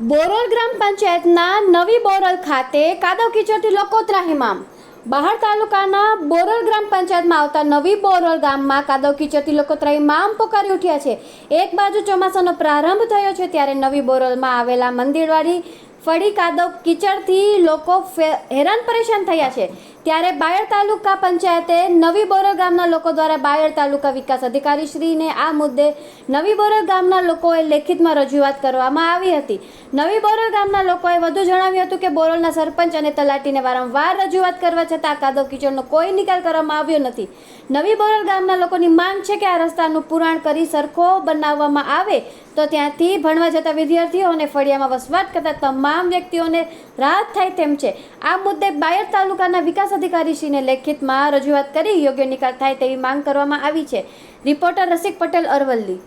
Boreal ગ્રામ પંચાયતના નવી boreal ખાતે કાદવ કીચડથી લોકો ત્રાહિમામ. બહાર તાલુકાના બોરલ ગ્રામ પંચાયતમાં આવતા નવી બોરલ ગામમાં કાદવ કીચડથી લોકો ત્રાહિમામ પોકારી ઉઠ્યા છે. એક બાજુ ચોમાસાનો પ્રારંભ થયો છે ત્યારે નવી બોરલમાં આવેલા મંદિરવાળી ફળી કાદવ કીચડથી લોકો હેરાન પરેશાન થયા છે. ત્યારે બાયડ તાલુકા પંચાયતે નવી બોરો ગામના લોકો દ્વારા બાયડ તાલુકા વિકાસ અધિકારી શ્રીને આ મુદ્દે નવી બોરલ ગામના લોકોએ લેખિતમાં રજૂઆત કરવામાં આવી હતી. નવી બોરો ગામના લોકોએ વધુ જણાવ્યું હતું કે બોરોલના સરપંચ અને તલાટીને વારંવાર રજૂઆત કરવા છતાં આ કાદવ કિચડનો કોઈ નિકાલ કરવામાં આવ્યો નથી. નવી બોરલ ગામના લોકોની માંગ છે કે આ રસ્તાનું પુરાણ કરી સરખો બનાવવામાં આવે તો ત્યાંથી ભણવા જતા વિદ્યાર્થીઓ અને ફળિયામાં વસવાટ કરતા તમામ વ્યક્તિઓને રાહત થાય તેમ છે. આ મુદ્દે બાયડ તાલુકાના વિકાસ અધિકારીશ્રીને લેખિતમાં રજૂઆત કરી યોગ્ય નિકાલ થાય તેવી માંગ કરવામાં આવી છે. રિપોર્ટર રસિક પટેલ અરવલ્લી.